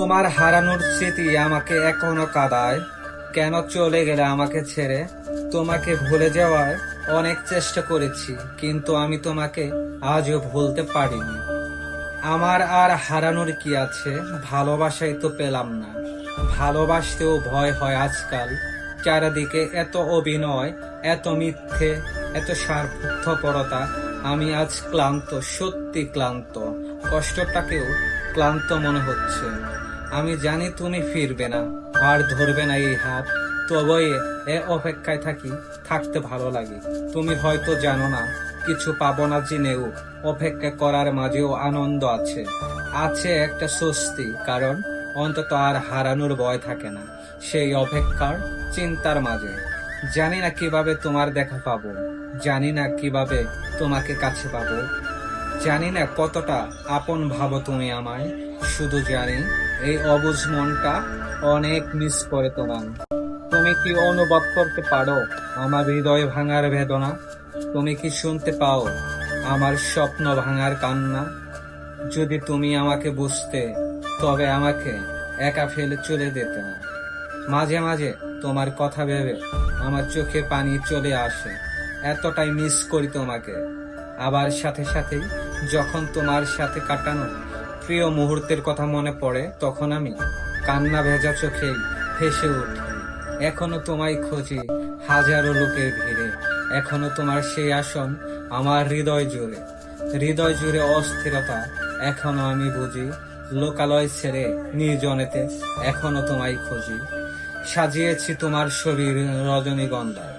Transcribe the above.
তোমার হারানোর স্মৃতি আমাকে এখনও কাদায়। কেন চলে গেলে আমাকে ছেড়ে? তোমাকে ভুলে যাওয়ার অনেক চেষ্টা করেছি, কিন্তু আমি তোমাকে আজও ভুলতে পারিনি। আমার আর হারানোর কি আছে? ভালোবাসাই তো পেলাম না। ভালোবাসতেও ভয় হয় আজকাল। চারিদিকে এত অভিনয়, এত মিথ্যে, এত স্বার্থপরতা আমি আজ ক্লান্ত, সত্যি ক্লান্ত। কষ্টটাকেও ক্লান্ত মনে হচ্ছে। আমি জানি তুমি ফিরবে না, আর ধরবে না এই হাত। তবে এ অপেক্ষায় থাকি, থাকতে ভালো লাগে। তুমি হয়তো জানো না, কিছু পাবো না জেনেও, অপেক্ষা করার মাঝেও আনন্দ আছে। আছে একটা স্বস্তি, কারণ অন্তত আর হারানোর ভয় থাকে না, সেই অপেক্ষার চিন্তার মাঝে। জানি না কীভাবে তোমার দেখা পাবো, জানি না কীভাবে তোমাকে কাছে পাবো জানি না কতটা আপন ভাবো তুমি আমায়। শুধু জানি, এই অবুঝ মনটা অনেক মিস করে তোমার তুমি কি অনুভব করতে পারো আমার হৃদয় ভাঙার বেদনা? তুমি কি শুনতে পাও আমার স্বপ্ন ভাঙার কান্না? যদি তুমি আমাকে বুঝতে, তবে আমাকে একা ফেলে চলে যেতে না। মাঝে মাঝে তোমার কথা ভেবে আমার চোখে পানি চলে আসে। এতটাই মিস করি তোমাকে। আবার সাথে সাথেই যখন তোমার সাথে কাটানো প্রিয় মুহূর্তের কথা মনে পড়ে, তখন আমি কান্না ভেজা চোখেই হেসে উঠি। এখনও তোমায় খুঁজি হাজারো লোকের ভিড়ে। এখনও তোমার সেই আসন আমার হৃদয় জুড়ে। হৃদয় জুড়ে অস্থিরতা এখনও আমি বুঝি। লোকালয় ছেড়ে নির্জনেতে এখনও তোমায় খুঁজি। সাজিয়েছি তোমার শরীর রজনীগন্ধায়।